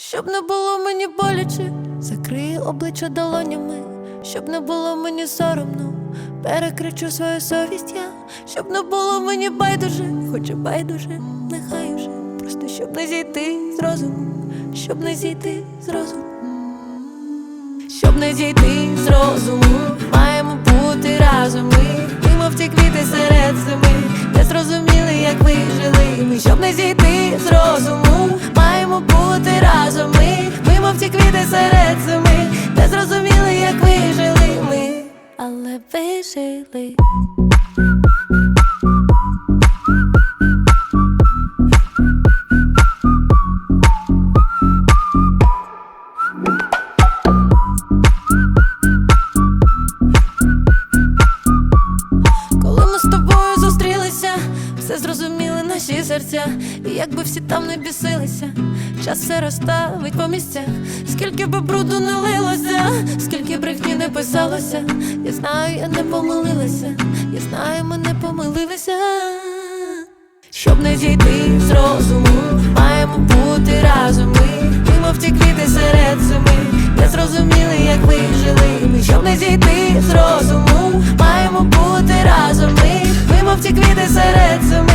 Щоб не було мені боляче, закрию обличчя долонями, щоб не було мені соромно, перекричу свою совість я, щоб не було мені байдуже, хоча байдуже, нехай уже, просто щоб не зійти з розуму, щоб не зійти з розуму. Щоб не зійти з розуму, маємо бути разом ми, мов ті квіти серед зими, не зрозуміли, як ви жили ми, щоб не зійти з розуму, маємо бути разом ми, ми мов ті квіти серед зими, не зрозуміли, як вижили ми, але ви все зрозуміли наші серця, і якби всі там не бісилися, час все розставить по місцях, скільки би бруду не лилося, скільки брехні не писалося, я знаю, я не помилилася, я знаю, ми не помилилися. Щоб не зійти з розуму, маємо бути разом ми, ми мов ті серед зими, не зрозуміли, як ви жили щоб не зійти з розуму жовті квіти серед зими